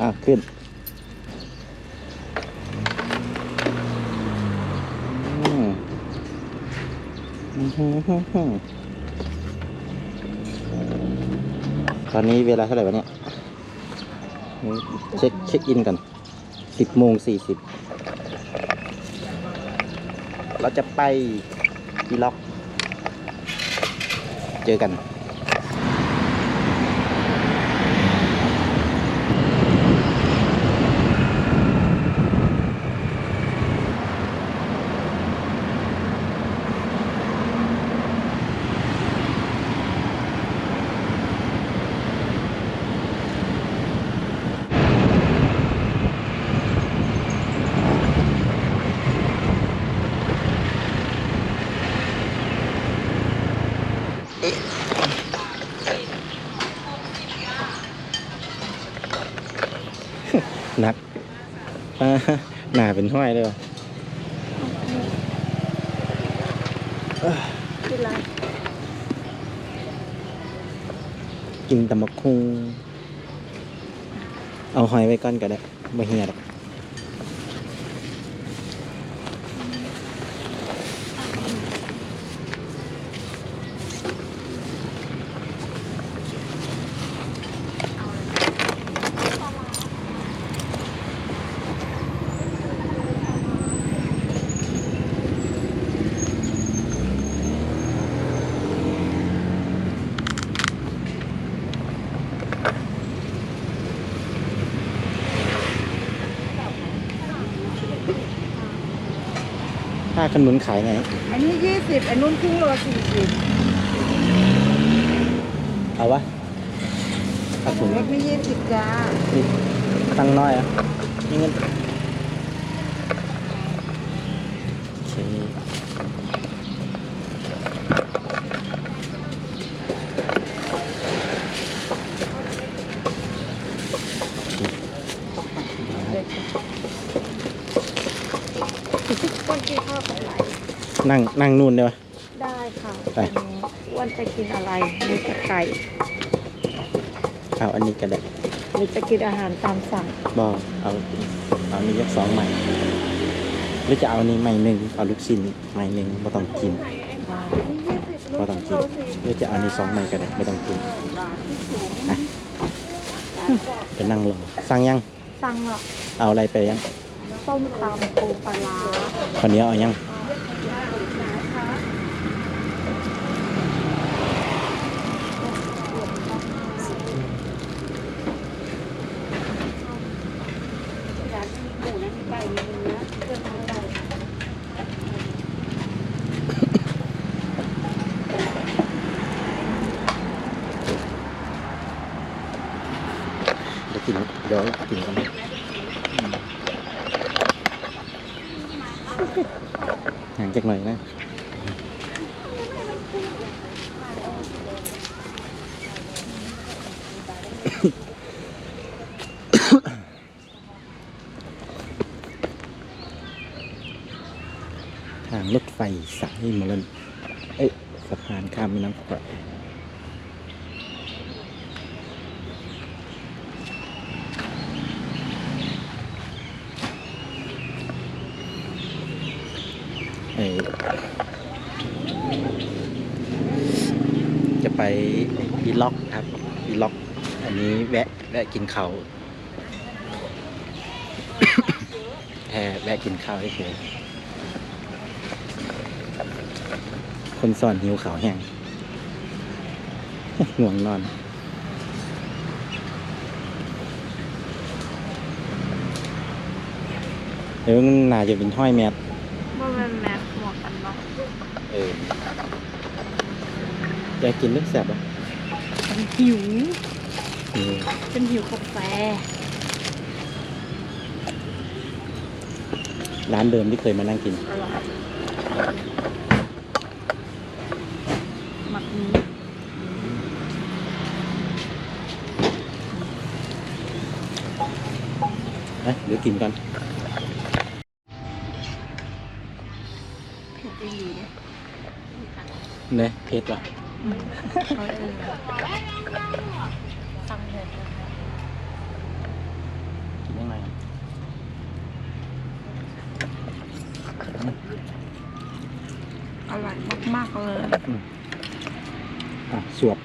อะขึ้น ตอนนี้เวลาเท่าไหร่วะเนี่ย เช็คเช็คอินกันสิบโมงสี่สิบเราจะไปที่ล็อก เจอกัน หนัก อ่า หนาเป็นห้อยเลยวะกินตำบักคุงเอาหอยไว้ก่อนก็ได้ไม่เหียหรอก ขนุนขายไงอันนี้ยี่สิบอันนู้นครึ่งโลสี่สิบเอาวะเอาถุงเล็กนี่ยี่สิบจ้านี่ตั้งน้อยอะนี่เงิน นั่งนั่งนู่นได้ปะได้ค่ะไปอ้วันจะกินอะไรมีแต่ไก่เอาอันนี้ก็ได้มีจะกินอาหารตามสั่งบอกเอาเอานี่ยกสองใหม่หรือจะเอานี่ใหม่หนึ่งเอาลูกชิ้นใหม่หนึ่งไม่ต้องกินไม่ต้องกินหรือจะเอานี่สองใหม่ก็ได้ไม่ต้องกินอะจะนั่งรอสั่งยังสั่งหรอกเอาอะไรไปยังต้มตำปูปลาร้าคนนี้เอายัง เดี๋ยวกินเดี๋ยวกินกัน ห่างจากหน่อยนะทางรถไฟสายมรนเอ้ยสะพานข้ามแม่น้ำกระ เอ่อจะไปอีล็อกครับอีล็อก อั นนี้แวะแวะกินข้าวแค่แวะกินข้าวเฉยๆคนสอนหิวขาวแห้งง่วงนอน เดี๋ยวมันน่าจะเป็นห้อยแมทว่ามันแมสหมวกกันน็อกเอออยากกินเลือดแสบอะเป็นหิว เออเป็นหิวกาแฟ ร้านเดิมที่เคยมานั่งกิน อร่อยหมักนี้เอ้ยเดี๋ยวกินกันเผ็ดอีหลีเนี่ยเนี่ยเผ็ดว่ะเขาเออสั่งเผ็ดนะคะ ยังไง อร่อยมากๆ เลยอะสวบ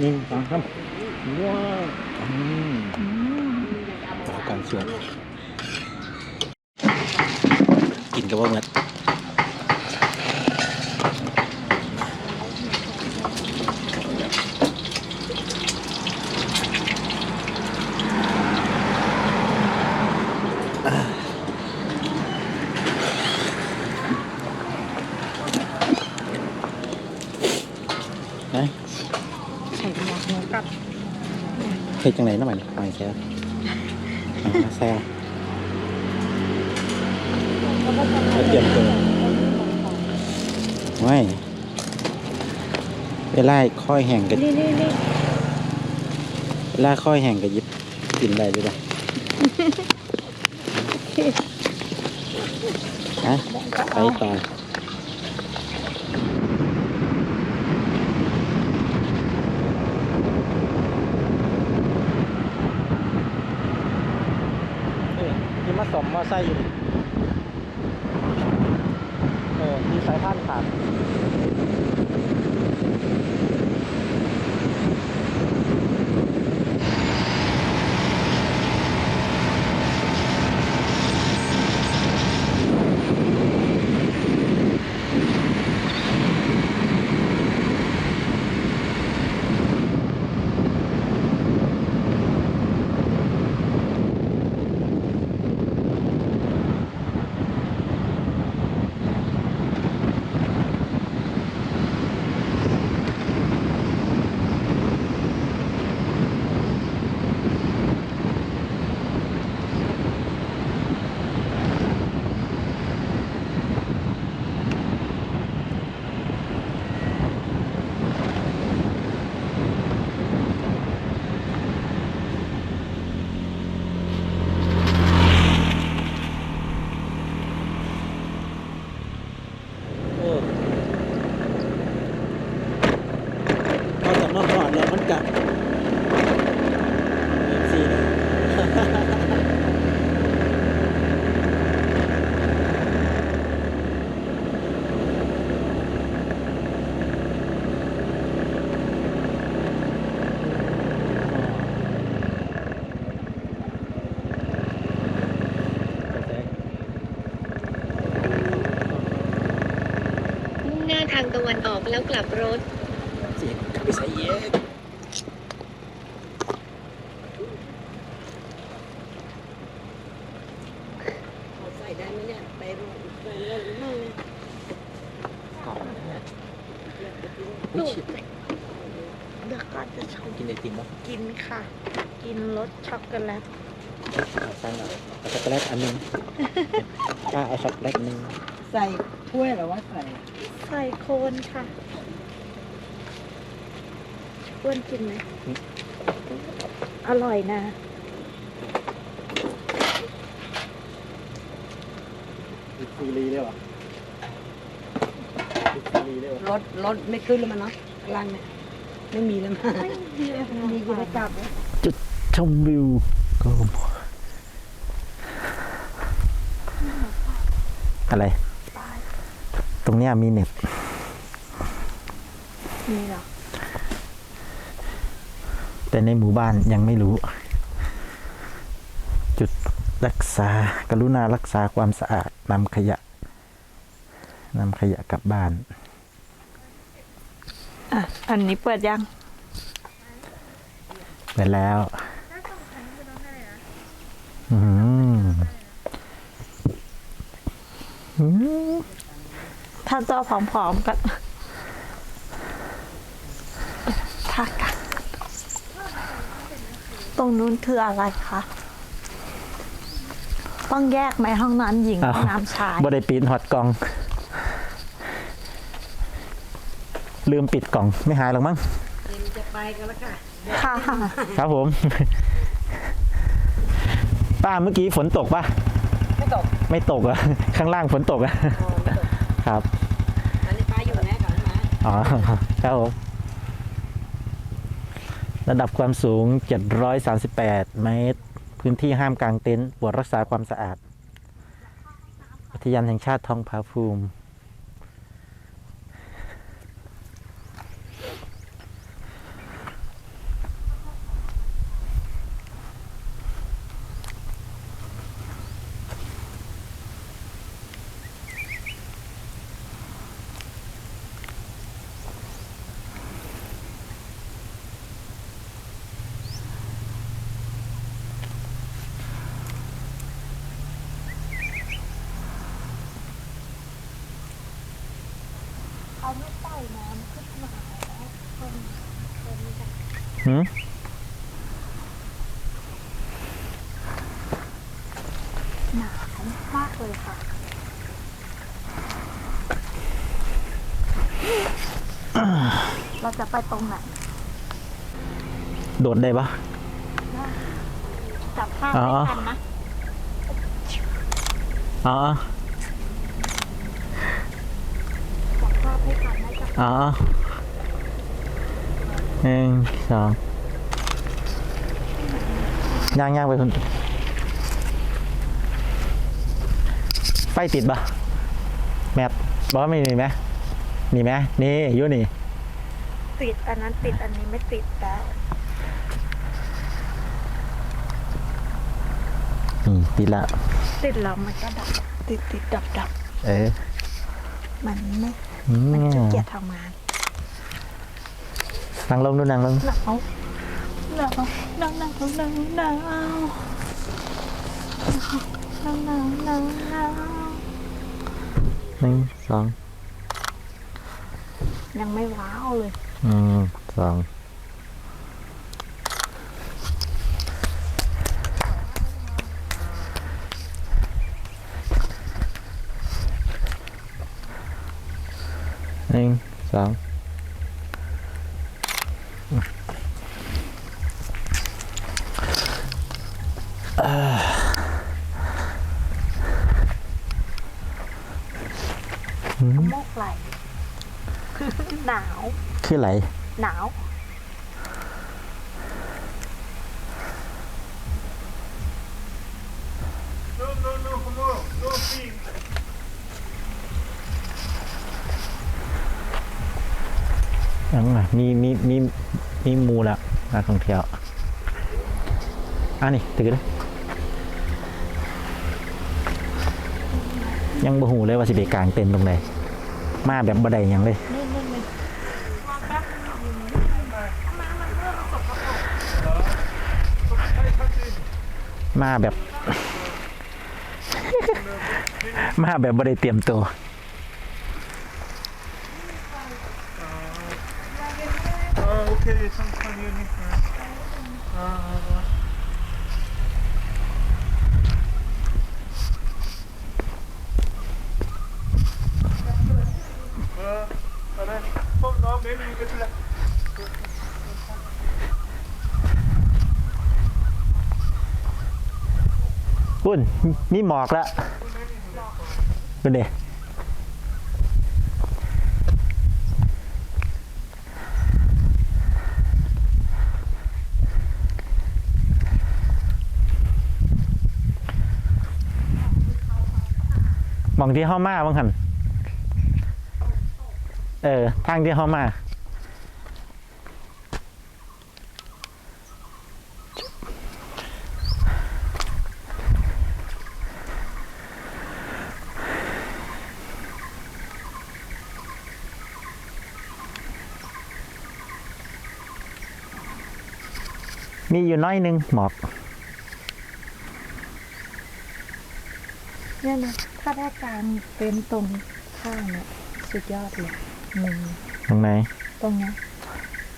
นี่ฟังครับว้าวอืมอืมต่อการสวบกินกับว่าเมื่อ ไหน ไข่หมกหมูกับ เฮ็ดจังไหนน้ำมันหอยแซ่บอ่าแซ่บแล้วเตรียมตัวไม่เวลาค่อยแห้งก็นี่นี่นี่เวลาค่อยแห้งก็หยิบกินได้ด้วยนะฮะไปต่อนี่ มาสมมอไซค์อยู่เออมีสายพานขาด โอ้ พอจามาหอดแล้วมันกัดเอฟซีนะโอเค มุ่งหน้าทางตะวันออกแล้วกลับรถ เสียงไปใส่เยอะ ใส่ได้ไหม เนี่ยไปโรงไปเรื่องนี้กล่องนะลูกเดี๋ยวก่อนจะชมกินไอติมปะกินค่ะ กินรสช็อกโกแลตเอาใส่หน่อยเอาช็อกโกแลตอันหนึง ป้าเอาช็อกโกแลตหนึ่งใส่ถ้วยหรือว่าใส่ใส่โคนค่ะอ้วนกินไหมอร่อยนะ ดิฟูรีได้ปะดิฟูรีได้ปะรถรถไม่ขึ้นแล้วมันเนาะกลางเนี่ยไม่มีแล้วมั้งไม่ดีเลยมีจะได้กลับแล้วชมวิวก็อะไร ตรงเนี้ยมีเน็ตนี่เหรอแต่ในหมู่บ้านยังไม่รู้ รักษากรุณารักษาความสะอาดนำขยะนำขยะกลับบ้าน อะ อันนี้เปิดยัง ไปแล้ว อืมอืมถ้าตัวผอมๆกันทักกันตรงนู้นคืออะไรคะ ต้องแยกไหมห้องน้ำหญิงห้องน้ำชายบ่ได้ปิดฮอตกล่อง ลืมปิดกล่องไม่หายหรอกมั้งจะไปกันแล้วค่ะ ค่ะ ครับผม ป้าเมื่อกี้ฝนตกปะไม่ตก ไม่ตกอะข้างล่างฝนตกอะอ๋อไม่ตกครับอันนี้ป้าอยู่แน่ก่อนใช่ไหมอ๋อ ครับผมระดับความสูง 738 เมตร พื้นที่ห้ามกางเต็นท์บวชรักษาความสะอาด อุทยานแห่งชาติทองผาภูมิ เขาไม่ปล่อยน้ำขึ้นมาแล้วคนคนจะ หืมหนาวมากเลยค่ะ เราจะไปตรงไหน โดดได้ปะจับภาพอ๋อไม่ทันนะอ๋อจับภาพไม่ทันนะจับอ๋อ หนึ่งสองย่างย่างไปคนไฟติดปะแมทบอกว่าไม่มีไหมมีไหมนี่อยู่นี่ ติดอันนั้นติดอันนี้ไม่ติดแล้วอืมติดละ ติดแล้วมันก็ดับ ติดติดดับดับเออมันไม่ อืมันขี้มเกียจทำงาน นั่งลงดูนั่งลงหนาวหนาวหนาวหนาว โมกไหลคือหนาว คือไหล หนาว No, no, งมามีมีมีมีมูแล้นักท่องเที่ยว อะนี่ตื่นเลย ยังบ่หูเลยว่าสิไปกลางเต็นตรงไหนมาแบบบ่ได้หยังเลย มาแบบ มาแบบบดได้เตรียมตัว โอเคช่าคนยืนนี่ครับ อุ่นมีหมอกแล้วดูดิมองที่เข้ามาบ้างหัน เออ ทางที่เขามา มีอยู่น้อยหนึงหมอก เนี่ยนะถ้าได้กลางเป็นตรงข้างเนี่ยสุดยอดเลย ตรงไหน ตรงเนี้ย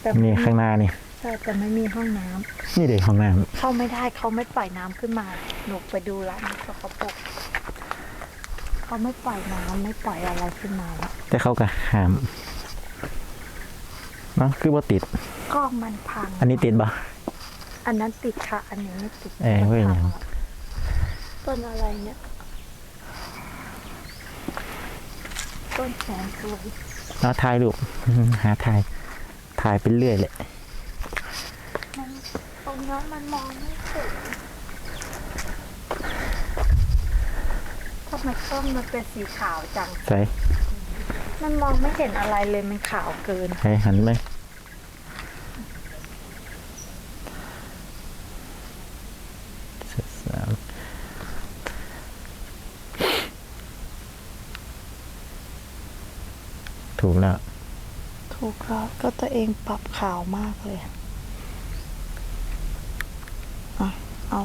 แต่นี่ข้างหน้านี่ใช่แต่ไม่มีห้องน้ำนี่เด็กห้องน้เข้าไม่ได้เขาไม่ปล่อยน้ำขึ้นมา หนูไปดูแล้วมันสกปรกเขาไม่ปล่อยน้ำไม่ปล่อยอะไรขึ้นมาแล้วำแต่เขาก็หามเนาะคือว่าติดก็มันพังอันนี้ติดปะอันนั้นติดค่ะ อันนี้ไม่ติดเอ้ยเว้ยพังอะต้นอะไรเนี่ย ต้นแสนสวย เราถ่ายลูกหาถ่าย ถ่ายไปเรื่อยเลยตรงนี้มันมองไม่เถึงทำไมต้นมันเป็นสีขาวจัง ใส่มันมองไม่เห็นอะไรเลยมันขาวเกินใช่หันไหม ถูกแล้ว ถูกแล้วก็ตัวเองปรับขาวมากเลยอะเอา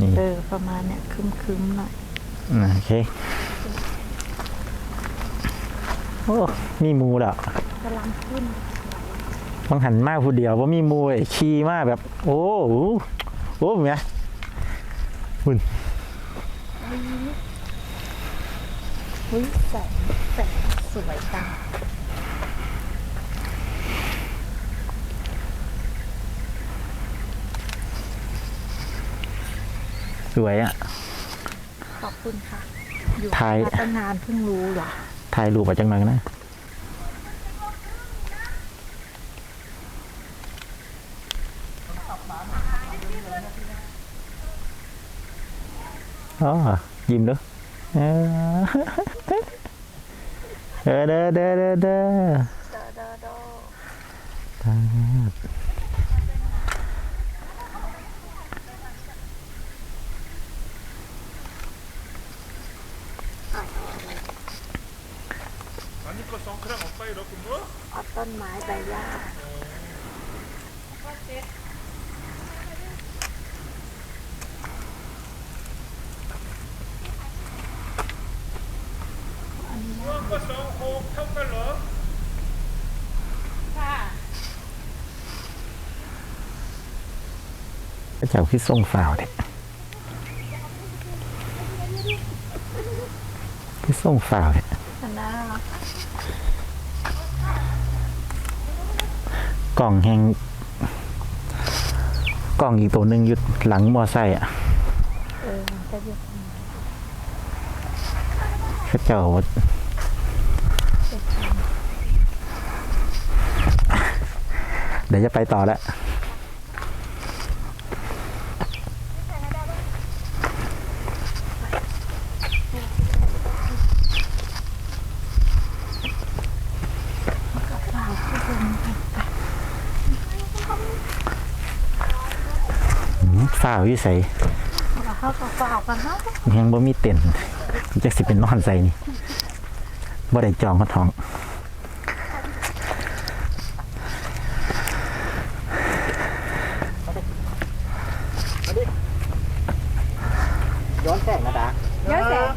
นี่ เออประมาณเนี้ยคึมๆหน่อยอ่าโอเค โอ้ มีหมูแล้วกำลังขึ้น บางหันมากผู้เดียวว่ามีหมูไอ้ขี่มากแบบ โอ้โหโอ้เมียคุณอุ้ยแสงแสงสวยจัง วยอะ ขอบคุณค่ะ อยู่ไทยมาตั้งนานเพิ่งรู้เหรอ ถ่ายรูปมาจังหน่อยนะ อ๋อ ยิ้มเด้อเออเออเด้อเด้อเด้อเด้อตาด아니 เอาต้นไม้ใบหญ้าก็สองหกเท่ากันเหรอ ค่ะ ก็จากพี่ส่งสาวเนี่ยพี่ส่งสาวเนี่ย กล่องแหงกล่องอีกตัวหนึ่งอยู่หลังมอไซค์อะเออจะอยู่พระเจ้าเดี๋ยวจะไปต่อแล้ว ฝ้าวอยู่ใส่เอาเข้ากับเปล่ากันเนายังบ่มีเต็นท์จักสิเป็นนอนใส่นี่บ่ได้จองเขาท้อง ย้อนแสงนะดา เยอะแสง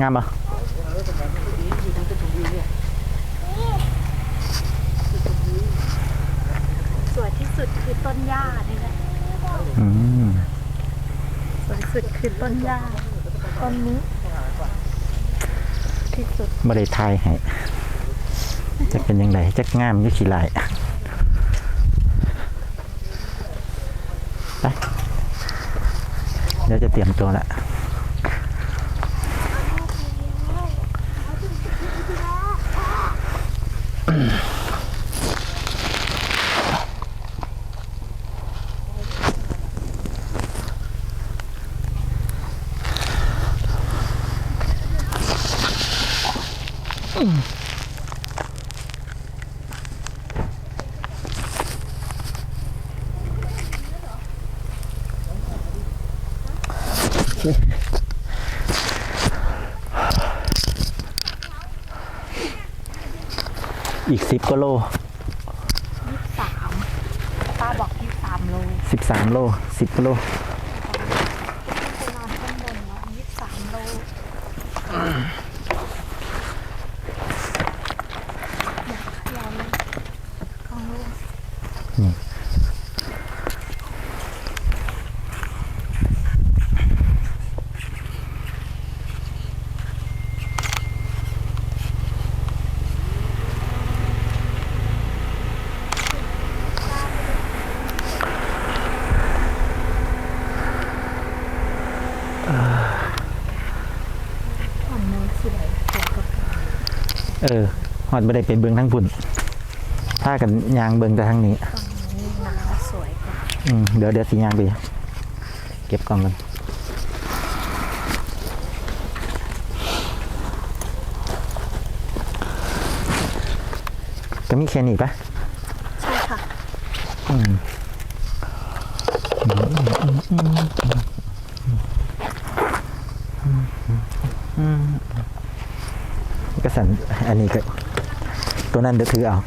งามปะสวยที่สุดคือต้นหญ้านี่แหละอืมสวยสุดคือต้นหญ้าต้นนี้ ที่สุดบ่ได้ทายให้จะเป็นยังไงจะงามอยุขี้ลายไปเดี๋ยวจะเตรียมตัวละ Mm-hmm. ว่าโลยี่สามป้าบอกยี่สามโลสิบสามโลสิบกว่าโล ไปนอนข้างบนเนาะยี่สามโลอยากขยันของลูก อ ฝั่งโน้นสวยสวยกับ เออฮอดบ่ได้ไปเบิ่งทั้งพุ่นพากันยางเบิ่งแต่ทางนี้ฝั่งนี้น้ำสวยกว่าอืมเดี๋ยวเดี๋ยวสิยางไปเก็บกล่องกันก็มีแค่นี้ปะใช่ค่ะ อืมก็ สันอันนี้ก็ตัวนั้นเดี๋ยวถือเอา